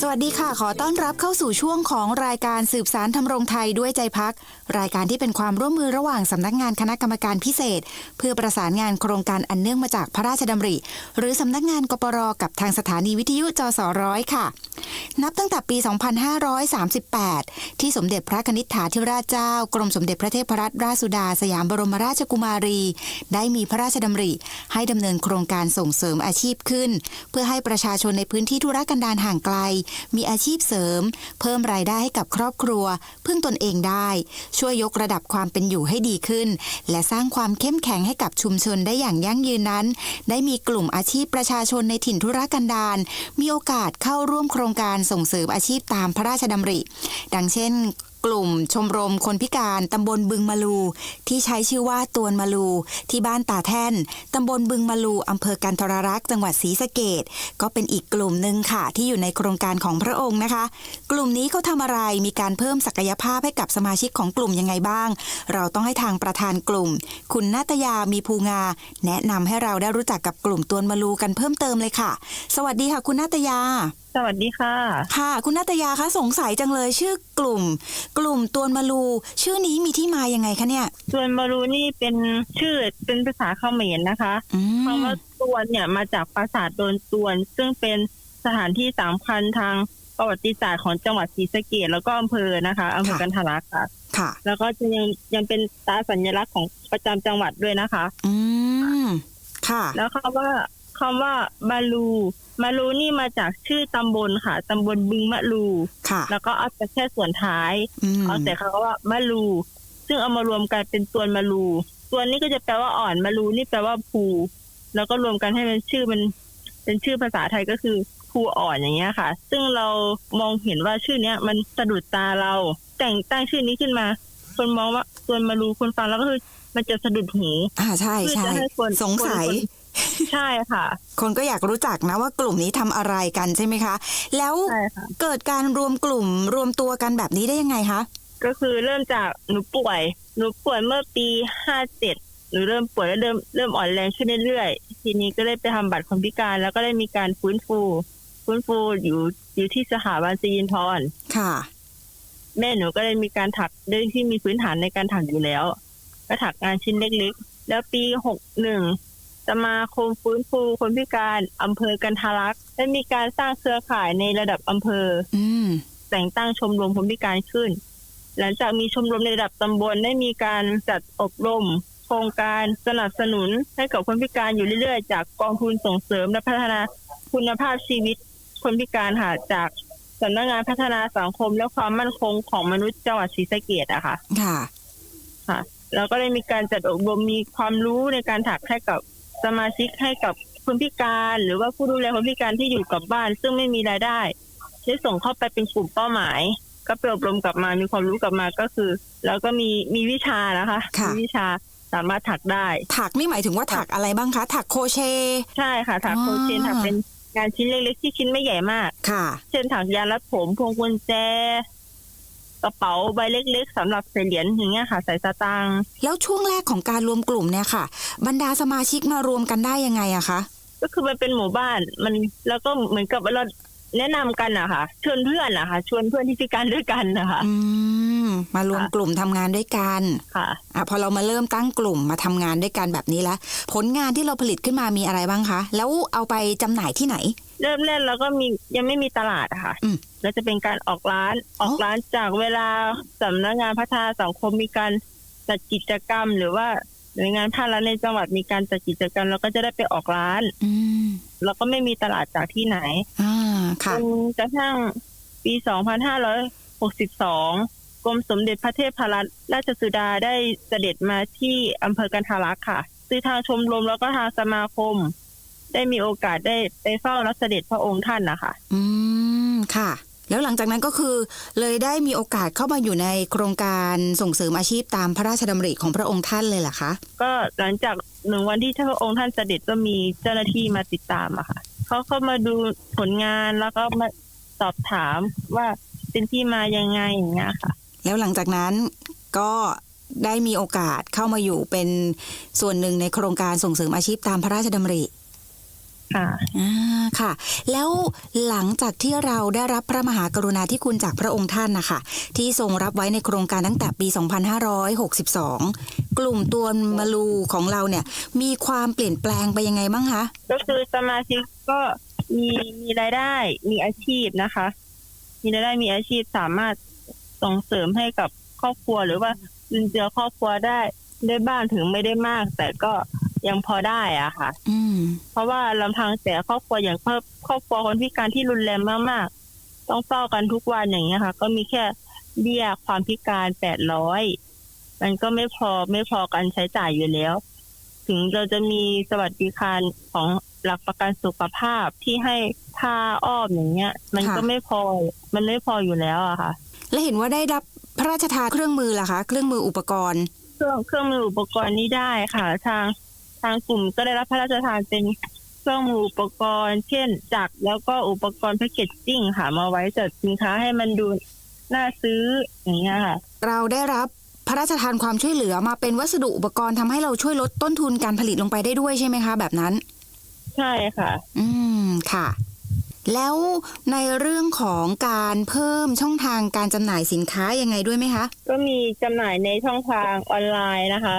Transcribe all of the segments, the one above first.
สวัสดีค่ะ ขอต้อนรับเข้าสู่ช่วงของรายการสืบสารทำรงไทยด้วยใจพัก รายการที่เป็นความร่วมมือระหว่างสำนักงานคณะกรรมการพิเศษ เพื่อประสานงานโครงการอันเนื่องมาจากพระราชดำริ หรือสำนักงานกปรกับทางสถานีวิทยุจสร้อยค่ะ นับตั้งแต่ปี 2538 ที่สมเด็จพระนิษฐาธิราชเจ้า กรมสมเด็จพระเทพรัตนราชสุดา สยามบรมราชกุมารี ได้มีพระราชดำริ ให้ดำเนินโครงการส่งเสริมอาชีพขึ้น เพื่อให้ประชาชนในพื้นที่ธุรกันดารห่างไกลมีอาชีพเสริม เพิ่มรายได้ให้กับครอบครัว พึ่งตนเองได้ ช่วยยกระดับความเป็นอยู่ให้ดีขึ้น และสร้างความเข้มแข็งให้กับชุมชนได้อย่างยั่งยืนนั้น ได้มีกลุ่มอาชีพประชาชนในถิ่นธุรกันดารมีโอกาสเข้าร่วมโครงการส่งเสริมอาชีพตามพระราชดำริ ดังเช่น กลุ่มชมรมคนพิการตำบลบึงมาลู ที่ใช้ชื่อว่าตวนมาลู ที่บ้านตาแท่นตำบลบึงมาลูอำเภอกันทรรักษ์จังหวัดศรีสะเกดก็เป็นอีกกลุ่มหนึ่งค่ะ ที่อยู่ในโครงการของพระองค์นะคะ กลุ่มนี้เขาทำอะไรมีการเพิ่มศักยภาพให้กับสมาชิกของกลุ่มยังไงบ้าง เราต้องให้ทางประธานกลุ่ม คุณนาตยามีภูงา แนะนำให้เราได้รู้จักกับกลุ่มตวนมาลูกันเพิ่มเติมเลยค่ะ สวัสดีค่ะ คุณนาตยาสวัสดีค่ะ ค่ะ คุณนาตยาคะสงสัยจังเลยชื่อกลุ่มกลุ่มตวนมาลู ชื่อนี้มีที่มายังไงคะเนี่ยส่วนมารูนี่เป็นชื่อเป็นภาษาเขมรนะคะอืมคำว่าตวนเนี่ยมาจากปราสาทโดนตวน ซึ่งเป็นสถานที่สำคัญทางประวัติศาสตร์ของจังหวัดศรีสะเกษแล้วก็อำเภอนะคะอำเภอกันทะลักค่ะค่ะ แล้วก็จะยังยังเป็นตราสัญลักษณ์ของประจำจังหวัดด้วยนะคะ อืมค่ะ แล้วคำว่าคำว่าบาลู มาลูนี่มาจากชื่อตำบลค่ะตำบลบึงมะลูค่ะ แล้วก็เอาแต่แค่ส่วนท้ายอืมเอาแต่คำว่ามะลู ซึ่งเอามารวมกันเป็นตัวนมะลูตัวนี้ก็จะแปลว่าอ่อนมะลูนี่แปลว่าภูแล้วก็รวมกันให้มันชื่อมัน เป็นชื่อภาษาไทยก็คือภูอ่อนอย่างเงี้ยค่ะ ซึ่งเรามองเห็นว่าชื่อเนี้ยมันสะดุดตาเรา แต่งตั้งชื่อนี้ขึ้นมา คนมองว่าตัวนมะลูคนฟังแล้วก็คือมันจะสะดุดหูอ่าใช่เพื่อใช่จะให้คนสงสัยคน ใช่ค่ะ คนก็อยากรู้จักนะว่ากลุ่มนี้ทำอะไรกันใช่ไหมคะ แล้วใช่ค่ะเกิดการรวมกลุ่มรวมตัวกันแบบนี้ได้ยังไงคะ ก็คือเริ่มจากหนูป่วย หนูป่วยเมื่อปีห้าเจ็ดหนูเริ่มป่วยแล้วเริ่มเริ่มอ่อนแรงขึ้นเรื่อยๆ ทีนี้ก็ได้ไปทำบัตรคนพิการ แล้วก็ได้มีการฟื้นฟู ฟื้นฟูอยู่อยู่ที่สถาบันซียินทรค่ะ แม่หนูก็ได้มีการถักด้วยที่มีพื้นฐานในการถักอยู่แล้ว ก็ถักงานชิ้นเล็กๆ แล้วปีหกหนึ่ง สมาคมฟื้นฟูคนพิการอำเภอกันทารักษ์ได้มีการสร้างเครือข่ายในระดับอำเภออืมแต่งตั้งชมรมคนพิการขึ้น หลังจากมีชมรมในระดับตำบลได้มีการจัดอบรม โครงการสนับสนุนให้กับคนพิการอยู่เรื่อยๆ จากกองทุนส่งเสริมและพัฒนาคุณภาพชีวิตคนพิการค่ะจากสำนักงานพัฒนาสังคมและความมั่นคงของมนุษย์จังหวัดศรีสะเกดอะค่ะ ค่ะ ค่ะ แล้วก็ได้มีการจัดอบรมมีความรู้ในการถักให้กับ สมาชิกให้กับคนพิการหรือว่าผู้ดูแลคนพิการที่อยู่กับบ้าน ซึ่งไม่มีรายได้ ได้ส่งเข้าไปเป็นกลุ่มเป้าหมาย ก็ไปอบรมกลับมามีความรู้กลับมาก็คือ แล้วก็มีมีวิชานะคะค่ะมีวิชาสามารถถักได้ ถักนี่หมายถึงว่าถักอะไรบ้างคะ ถักโครเชต์ใช่ค่ะ ถักอ๋อโครเชต์ถักเป็นงานชิ้นเล็กๆที่ชิ้นไม่ใหญ่มากค่ะ เช่นถักยานรัดผมพวงกุญแจก ระเป๋าใบเล็ก ๆสำหรับใส่เหรียญอย่างเงี้ยค่ะ ใส่สตางค์แล้วช่วงแรกของการรวมกลุ่มเนี่ยค่ะ บรรดาสมาชิกมารวมกันได้ยังไงอะคะก็คือมันเป็นหมู่บ้านมันแล้วก็เหมือนกับเราแนะนำกันอะค่ะชวนเพื่อนอะค่ะชวนเพื่อนที่พิการด้วยกันนะคะอืมมารวมค่ะกลุ่มทำงานด้วยกันค่ะอะพอเรามาเริ่มตั้งกลุ่มมาทำงานด้วยกันแบบนี้แล้วผลงานที่เราผลิตขึ้นมามีอะไรบ้างคะ แล้วเอาไปจำหน่ายที่ไหน เริ่มแรกเราก็มียังไม่มีตลาดอะค่ะอืม แล้วจะเป็นการออกร้านออกร้านจากเวลาสำนักงานพัฒนาสังคมมีการจัดกิจกรรม หรือว่าหน่วยงานภาครัฐในจังหวัดมีการจัดกิจกรรมเราก็จะได้ไปออกร้าน อืมแล้วก็ไม่มีตลาดจากที่ไหนอ่าจค่ะ นกระทั่งปี 2562 กรมสมเด็จพระเทพรัตนราชสุดาได้เสด็จมาที่อำเภอกันทารักษ์ค่ะคือทางชมรมแล้วก็ทางสมาคม ได้มีโอกาสได้ไปเฝ้ารับเสด็จพระองค์ท่านนะคะอืมค่ะ แล้วหลังจากนั้นก็คือ เลยได้มีโอกาสเข้ามาอยู่ในโครงการส่งเสริมอาชีพตามพระราชดำริของพระองค์ท่านเลยเหรอคะก็หลังจากหนึ่งวันที่พระองค์ท่านเสด็จก็มีเจ้าหน้าที่มาติดตามอะค่ะเขาเข้ามาดูผลงานแล้วก็มาสอบถามว่าเป็นที่มายังไงอย่างเงี้ยค่ะ แล้วหลังจากนั้นก็ได้มีโอกาสเข้ามาอยู่เป็นส่วนหนึ่งในโครงการส่งเสริมอาชีพตามพระราชดำริ ค่ะอ่าค่ะ แล้วหลังจากที่เราได้รับพระมหากรุณาธิคุณจากพระองค์ท่านนะคะที่ทรงรับไว้ในโครงการตั้งแต่ปี 2562 กลุ่มตัวมาลูของเราเนี่ย มีความเปลี่ยนแปลงไปยังไงบ้างคะก็คือสมาชิกก็มีมีรายได้มีอาชีพนะคะ มีรายได้มีอาชีพสามารถส่งเสริมให้กับครอบครัวหรือว่าจุนเจือครอบครัวได้ได้บ้างถึงไม่ได้มาก แต่ก็ ยังพอได้อะค่ะ อืม เพราะว่าลำพังแต่ครอบครัวอย่างครอบครอบครัวคนพิการที่รุนแรงมากๆ ต้องเฝ้ากันทุกวันอย่างเงี้ยค่ะ ก็มีแค่เบี้ยความพิการแปดร้อยมันก็ไม่พอไม่พอกันใช้จ่ายอยู่แล้ว ถึงเราจะมีสวัสดิการของหลักประกันสุขภาพที่ให้ค่าอ้อมอย่างเงี้ย มันค่ะก็ไม่พอ มันไม่พออยู่แล้วอะค่ะ และเห็นว่าได้รับพระราชทานเครื่องมือล่ะคะ เครื่องมืออุปกรณ์ เครื่องเครื่องมืออุปกรณ์นี้ได้ค่ะ ทาง ทางกลุ่มก็ได้รับพระราชทานเป็นเครื่องมืออุปกรณ์ เช่น จักรแล้วก็อุปกรณ์แพคเกจจิ้งค่ะมาไว้จัดสินค้าให้มันดูน่าซื้ออย่างเงี้ยค่ะ เราได้รับพระราชทานความช่วยเหลือมาเป็นวัสดุอุปกรณ์ทำให้เราช่วยลดต้นทุนการผลิตลงไปได้ด้วยใช่ไหมคะ แบบนั้น ใช่ค่ะ อืมค่ะ แล้วในเรื่องของการเพิ่มช่องทางการจำหน่ายสินค้ายังไงด้วยไหมคะ ก็มีจำหน่ายในช่องทางออนไลน์นะคะ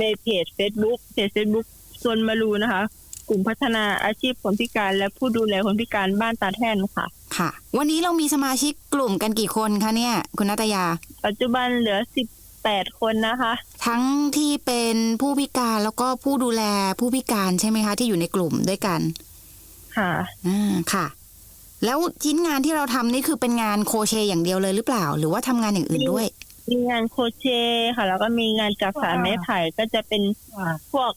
ในเพจ Facebook เพจ Facebook ส่วนมารูนะคะ กลุ่มพัฒนาอาชีพคนพิการ และผู้ดูแลคนพิการบ้านตาแท่นค่ะ ค่ะ วันนี้เรามีสมาชิกกลุ่มกันกี่คนคะเนี่ย คุณนัตยา ปัจจุบันเหลือ18คนนะคะ ทั้งที่เป็นผู้พิการแล้วก็ผู้ดูแลผู้พิการใช่ไหมคะ ที่อยู่ในกลุ่มด้วยกัน ค่ะ อ่า ค่ะ แล้วชิ้นงานที่เราทำนี่คือเป็นงานโครเชต์อย่างเดียวเลยหรือเปล่า หรือว่าทำงานอย่างอื่นด้วย มีงานโครเชต์ค่ะ แล้วก็มีงานจักสานไม้ไผ่ก็จะเป็นพวก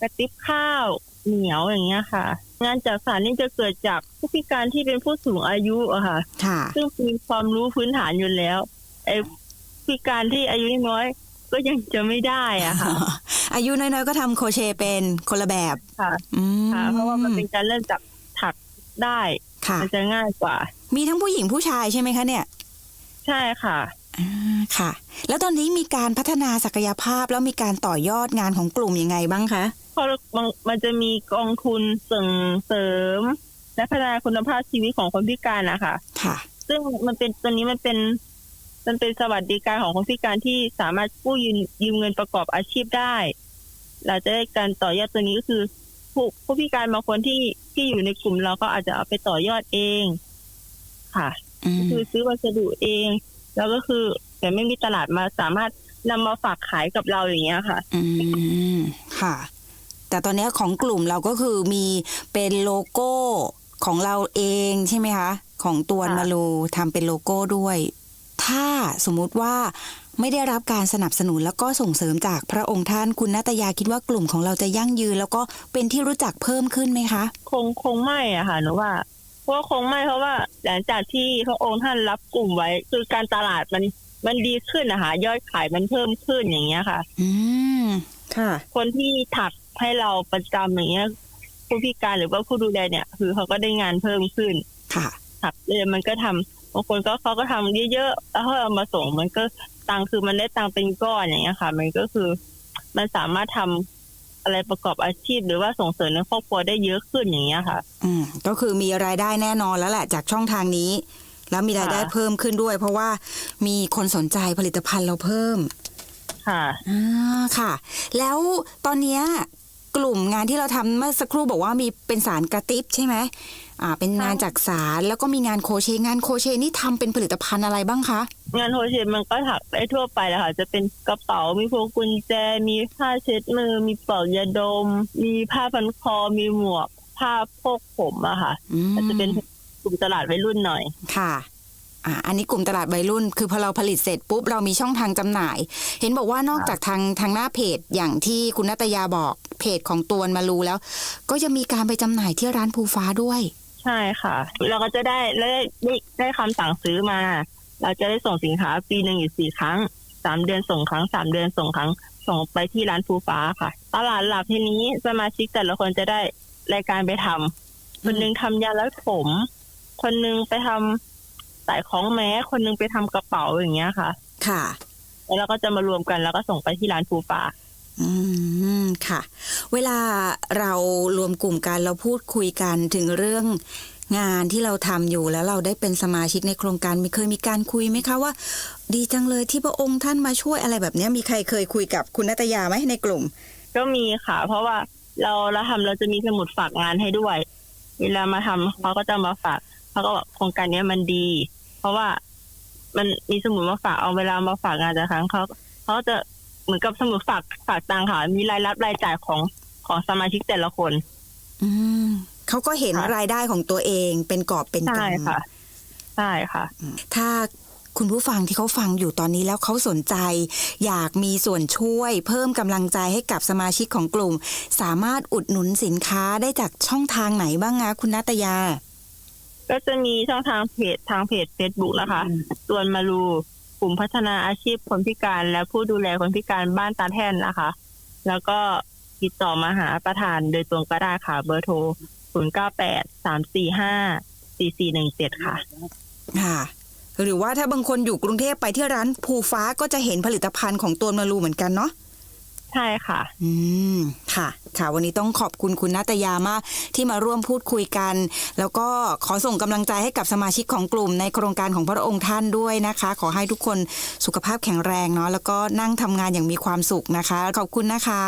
กระติบข้าวเหนียวอย่างเงี้ยค่ะ งานจักสานนี่จะเกิดจากผู้พิการที่เป็นผู้สูงอายุอะค่ะค่ะ ซึ่งมีความรู้พื้นฐานอยู่แล้วไอ้พิการที่อายุน้อยก็ยังจะไม่ได้อะค่ะ อายุน้อยๆก็ทำโครเชต์เป็นคนละแบบค่ะอืมค่ะเพราะว่ามันเป็นการเริ่มจากถักได้ ค่ะ มันจะง่ายกว่า มีทั้งผู้หญิงผู้ชายใช่ไหมคะเนี่ย ใช่ค่ะอ่าค่ะ แล้วตอนนี้มีการพัฒนาศักยภาพแล้วมีการต่อยอดงานของกลุ่มยังไงบ้างคะเพราะมันมันจะมีกองทุนส่งเสริม และพัฒนาคุณภาพชีวิตของคนพิการนะคะค่ะ ซึ่งมันเป็นตัวนี้มันเป็นมันเป็นสวัสดิการของคนพิการที่สามารถกู้ยืมยืมเงินประกอบอาชีพได้ เราจะได้การต่อยอดตัวนี้ก็คือ ผู้ผู้พิการบางคนที่ที่อยู่ในกลุ่มเราก็อาจจะเอาไปต่อยอดเอง ค่ะอืมคือซื้อวัสดุเอง แล้วก็คือ แต่ไม่มีตลาดมาสามารถนำมาฝากขายกับเราอย่างเงี้ยค่ะ อืมค่ะ แต่ตอนนี้ของกลุ่มเราก็คือมีเป็นโลโก้ของเราเองใช่ไหมคะ ของตัวค่ะมาลูทำเป็นโลโก้ด้วย ถ้าสมมุติว่า ไม่ได้รับการสนับสนุนแล้วก็ส่งเสริมจากพระองค์ท่านคุณนัตยาคิดว่ากลุ่มของเราจะยั่งยืน แล้วก็เป็นที่รู้จักเพิ่มขึ้นไหมคะ คงคงไม่อะค่ะหนูว่าเพราะว่าคงไม่เพราะว่าหลังจากที่พระองค์ท่านรับกลุ่มไว้ คือการตลาดมันมันดีขึ้นนะคะยอดขายมันเพิ่มขึ้นอย่างเงี้ยค่ะ อืมค่ะ คนที่ถักให้เราประจำอย่างเงี้ยผู้พิการหรือว่าผู้ดูแลเนี่ย คือเขาก็ได้งานเพิ่มขึ้นค่ะถักเลยมันก็ทำบางคนก็เขาก็ทำเยอะๆแล้วเขาเอามาส่งมันก็ ตังค์คือมันได้ตังค์เป็นก้อนอย่างเงี้ยค่ะ มันก็คือมันสามารถทำอะไรประกอบอาชีพ หรือว่าส่งเสริมในครอบครัวได้เยอะขึ้นอย่างเงี้ยค่ะ อืมก็คือมีรายได้แน่นอนแล้วแหละจากช่องทางนี้ แล้วมีรายได้ค่ะเพิ่มขึ้นด้วย เพราะว่ามีคนสนใจผลิตภัณฑ์เราเพิ่ม ค่ะอ่าค่ะ แล้วตอนเนี้ยกลุ่มงานที่เราทำเมื่อสักครู่บอกว่ามีเป็นสารกระติบใช่ไหมอ่า เป็นงานจากสารแล้วก็มีงานโครเชต์งานโครเชต์นี่ทำเป็นผลิตภัณฑ์อะไรบ้างคะ งานโฮเชนมันก็ถักได้ทั่วไปแหละค่ะ จะเป็นกระเป๋ามีพวงกุญแจ มีผ้าเช็ดมือ มีเป่ายาดม มีผ้าพันคอ มีหมวก ผ้าโพกผมอะค่ะอืมอาจจะเป็นกลุ่มตลาดวัยรุ่นหน่อยค่ะอ่าอันนี้กลุ่มตลาดวัยรุ่น คือพอเราผลิตเสร็จปุ๊บเรามีช่องทางจำหน่าย เห็นบอกว่านอกจากทางทางหน้าเพจอย่างที่คุณนัตยาบอกเพจของตวนมารูแล้ว ก็จะมีการไปจำหน่ายที่ร้านภูฟ้าด้วย ใช่ค่ะ เราก็จะได้ได้ได้ได้คำสั่งซื้อมา เราจะได้ส่งสินค้าปีหนึ่งอยู่สี่ครั้งสามเดือนส่งครั้งสามเดือนส่งครั้งส่งไปที่ร้านภูฟ้าค่ะ ตลาดหลักทีนี้สมาชิกแต่ละคนจะได้รายการไปทำคนหนึงทำยาลัดผม คนหนึงไปทำสายคล้องแม้ คนหนึงไปทำกระเป๋าอย่างเงี้ยค่ะ ค่ะ แล้วเราก็จะมารวมกันแล้วก็ส่งไปที่ร้านภูฟ้าอืมค่ะ เวลาเรารวมกลุ่มกันเราพูดคุยกันถึงเรื่อง งานที่เราทำอยู่แล้วเราได้เป็นสมาชิกในโครงการมีเคยมีการคุยไหมคะว่า ดีจังเลยที่พระองค์ท่านมาช่วยอะไรแบบเนี้ยมีใครเคยคุยกับคุณนัตยาไหมในกลุ่ม ก็มีค่ะ เพราะว่าเราเราทำเราจะมีสมุดฝากงานให้ด้วย เวลามาทำเขาก็จะมาฝากเขาก็บอกโครงการเนี้ยมันดี เพราะว่ามันมีสมุดมาฝากเอาเวลามาฝากงานแต่ครั้งเขาเขาก็จะเหมือนกับสมุดฝากฝากตังค์ค่ะมีรายรับรายจ่ายของของสมาชิกแต่ละคน อืม เขาก็เห็นค่ะรายได้ของตัวเองเป็นกอบเป็นกใช่ำค่ะใช่ค่ะ ถ้าคุณผู้ฟังที่เขาฟังอยู่ตอนนี้แล้วเขาสนใจ อยากมีส่วนช่วย เพิ่มกำลังใจให้กับสมาชิกของกลุ่ม สามารถอุดหนุนสินค้าได้จากช่องทางไหนบ้างคะคุณนัตยา ก็จะมีช่องทางเพจทางเพจ Facebook นะคะส่วนมารูกลุ่มพัฒนาอาชีพคนพิการ และผู้ดูแลคนพิการบ้านตาแท่นนะคะ แล้วก็ติดต่อมาหาประธานโดยตรงก็ได้ค่ะเบอร์โทร 0 9 8 3 4 5 4 4 1 7ค่ะ ค่ะ หรือว่าถ้าบางคนอยู่กรุงเทพไปที่ร้านภูฟ้าก็จะเห็นผลิตภัณฑ์ของตัวมารูเหมือนกันเนาะใช่ค่ะ อืม ค่ะ ค่ะ วันนี้ต้องขอบคุณคุณนัตยามากที่มาร่วมพูดคุยกัน แล้วก็ขอส่งกำลังใจให้กับสมาชิกของกลุ่มในโครงการของพระองค์ท่านด้วยนะคะ ขอให้ทุกคนสุขภาพแข็งแรงเนาะ แล้วก็นั่งทำงานอย่างมีความสุขนะคะ ขอบคุณนะคะ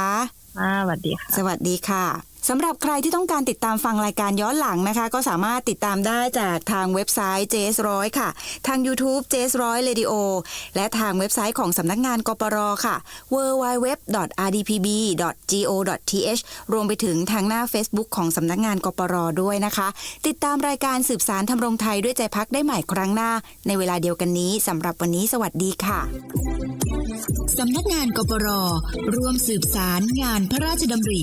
อ่าสวัสดีค่ะ สวัสดีค่ะ สำหรับใครที่ต้องการติดตามฟังรายการย้อนหลังนะคะ ก็สามารถติดตามได้จากทางเว็บไซต์ JS ร้อยค่ะ ทาง YouTube JS ร้อย Radio และทางเว็บไซต์ของสำนักงานกปรค่ะ www.rdpb.go.th รวมไปถึงทางหน้า Facebook ของสำนักงานกปรด้วยนะคะ ติดตามรายการสืบสารทำรงไทยด้วยใจพักได้ใหม่ครั้งหน้า ในเวลาเดียวกันนี้สำหรับวันนี้สวัสดีค่ะสำนักงานกปรร่วมสืบสารงานพระราชดำริ